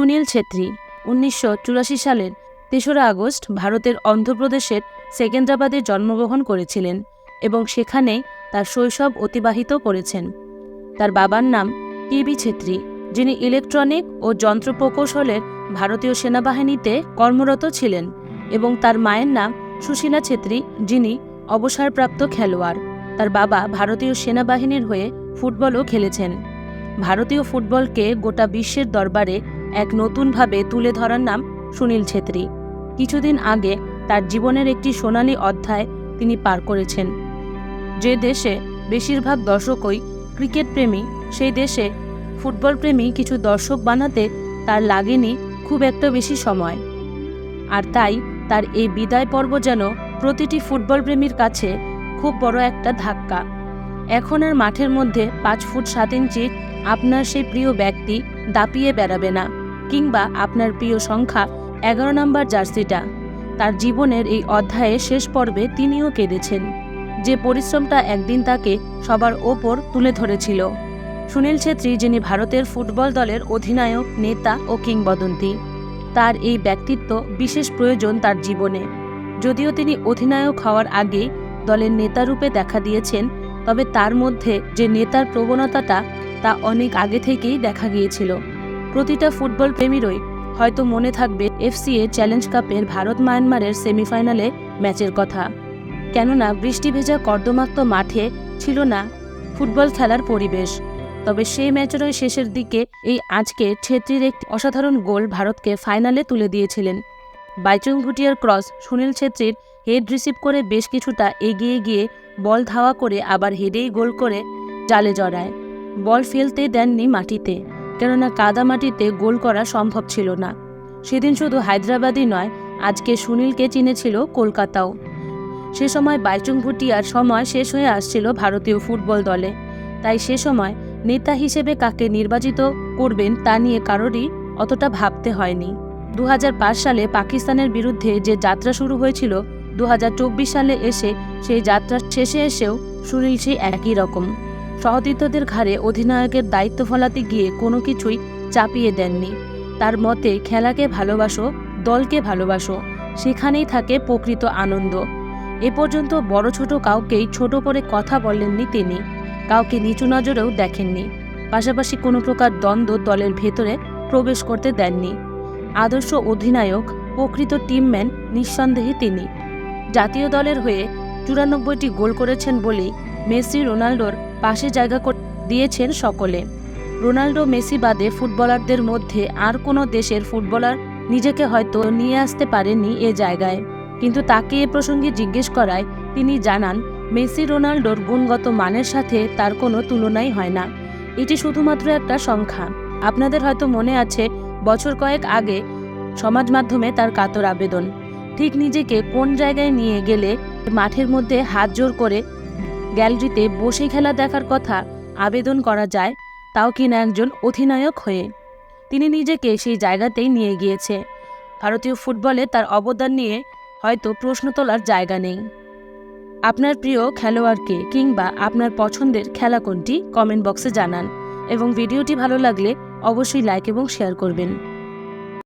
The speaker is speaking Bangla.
সুনীল ছেত্রী, উনিশশো চুরাশি সালের তেসরা আগস্ট ভারতের অন্ধ্রপ্রদেশের সেকেন্দ্রাবাদে জন্মগ্রহণ করেছিলেন এবং সেখানে তার শৈশব অতিবাহিত করেছেন। তার বাবার নাম কেবি ছেত্রী, যিনি ইলেকট্রনিক ও যন্ত্র প্রকৌশলের ভারতীয় সেনাবাহিনীতে কর্মরত ছিলেন এবং তার মায়ের নাম সুশীলা ছেত্রী, যিনি অবসরপ্রাপ্ত খেলোয়াড়। তার বাবা ভারতীয় সেনাবাহিনীর হয়ে ফুটবলও খেলেছেন। ভারতীয় ফুটবলকে গোটা বিশ্বের দরবারে এক নতুনভাবে তুলে ধরার নাম সুনীল ছেত্রী। কিছুদিন আগে তার জীবনের একটি সোনালী অধ্যায় তিনি পার করেছেন। যে দেশে বেশিরভাগ দর্শকই ক্রিকেট প্রেমী সেই দেশে ফুটবল প্রেমী কিছু দর্শক বানাতে তার লাগেনি খুব একটা বেশি সময়। আর তাই তার এই বিদায় পর্ব যেন প্রতিটি ফুটবল প্রেমীর কাছে খুব বড় একটা ধাক্কা। এখন আর মাঠের মধ্যে পাঁচ ফুট সাত ইঞ্চি আপনার সেই প্রিয় ব্যক্তি দাপিয়ে বেড়াবে না। কিংবা আপনার প্রিয় সংখ্যা এগারো নম্বর জার্সিটা। তার জীবনের এই অধ্যায়ে শেষ পর্বে তিনিও কেঁদেছেন। যে পরিশ্রমটা একদিন তাকে সবার ওপর তুলে ধরেছিল। সুনীল ছেত্রী, যিনি ভারতের ফুটবল দলের অধিনায়ক, নেতা ও কিংবদন্তি, তার এই ব্যক্তিত্ব বিশেষ প্রয়োজন তার জীবনে। যদিও তিনি অধিনায়ক হওয়ার আগেই দলের নেতারূপে দেখা দিয়েছেন, তবে তার মধ্যে যে নেতার প্রবণতাটা তা অনেক আগে থেকেই দেখা গিয়েছিল। প্রতিটা ফুটবল প্রেমীরই হয়তো মনে থাকবে এফসিএ চ্যালেঞ্জ কাপের ভারত মায়ানমারের সেমিফাইনালে ম্যাচের কথা। কেননা বৃষ্টি ভেজা কর্দমাক্ত মাঠে ছিল না ফুটবল খেলার পরিবেশ। তবে সেই ম্যাচেরই শেষের দিকে এই আজকে ছেত্রীর একটি অসাধারণ গোল ভারতকে ফাইনালে তুলে দিয়েছিলেন। বাইচুং ভুটিয়ার ক্রস সুনীল ছেত্রীর হেড রিসিভ করে বেশ কিছুটা এগিয়ে গিয়ে বল ধাওয়া করে আবার হেডেই গোল করে জালে জড়ায়। বল ফেলতে দেননি মাটিতে। কেননা কাদা মাটিতে গোল করা সম্ভব ছিল না। সেদিন শুধু হায়দ্রাবাদই নয়, আজকে সুনীলকে চিনেছিল কলকাতাও। সে সময় বাইচুং ভুটিয়ার সময় শেষ হয়ে আসছিল ভারতীয় ফুটবল দলে। তাই সে সময় নেতা হিসেবে কাকে নির্বাচিত করবেন তা নিয়ে কারোরই অতটা ভাবতে হয়নি। দু হাজার পাঁচ সালে পাকিস্তানের বিরুদ্ধে যে যাত্রা শুরু হয়েছিল দু হাজার চব্বিশ সালে এসে সেই যাত্রা শেষে এসেও সুনীল সেই একই রকম। সহতীর্থদের ঘাড়ে অধিনায়কের দায়িত্ব ফলাতে গিয়ে কোনো কিছুই চাপিয়ে দেননি। তার মতে, খেলাকে ভালোবাসো, দলকে ভালোবাসো, সেখানেই থাকে প্রকৃত আনন্দ। এ পর্যন্ত বড় ছোট কাউকেই ছোট করে কথা বলেননি তিনি। কাউকে নিচু নজরেও দেখেননি। পাশাপাশি কোনো প্রকার দ্বন্দ্ব দলের ভেতরে প্রবেশ করতে দেননি। আদর্শ অধিনায়ক, প্রকৃত টিমম্যান, নিঃসন্দেহে তিনি। জাতীয় দলের হয়ে চুরানব্বইটি গোল করেছেন বলেই মেসি রোনাল্ডোর পাশে জায়গা দিয়েছেন সকলে। রোনাল্ডো মেসি বাদে ফুটবলারদের মধ্যে আর কোনো দেশের ফুটবলার নিজেকে হয়তো নিয়ে আসতে পারেননি এ জায়গায়। কিন্তু তাকে এ প্রসঙ্গে জিজ্ঞেস করায় তিনি জানান, মেসি রোনাল্ডোর গুণগত মানের সাথে তার কোনো তুলনাই হয় না। এটি শুধুমাত্র একটা সংখ্যা। আপনাদের হয়তো মনে আছে, বছর কয়েক আগে সমাজ মাধ্যমে তার কাতর আবেদন। ঠিক নিজেকে কোন জায়গায় নিয়ে গেলে মাঠের মধ্যে হাত জোর করে গ্যালারিতে বসে খেলা দেখার কথা আবেদন করা যায়, তাও কিনা একজন অধিনায়ক হয়ে। তিনি নিজেকে সেই জায়গাতেই নিয়ে গিয়েছে। ভারতীয় ফুটবলে তার অবদান নিয়ে হয়তো প্রশ্ন তোলার জায়গা নেই। আপনার প্রিয় খেলোয়াড়কে কিংবা আপনার পছন্দের খেলা কোনটি কমেন্ট বক্সে জানান এবং ভিডিওটি ভালো লাগলে অবশ্যই লাইক এবং শেয়ার করবেন।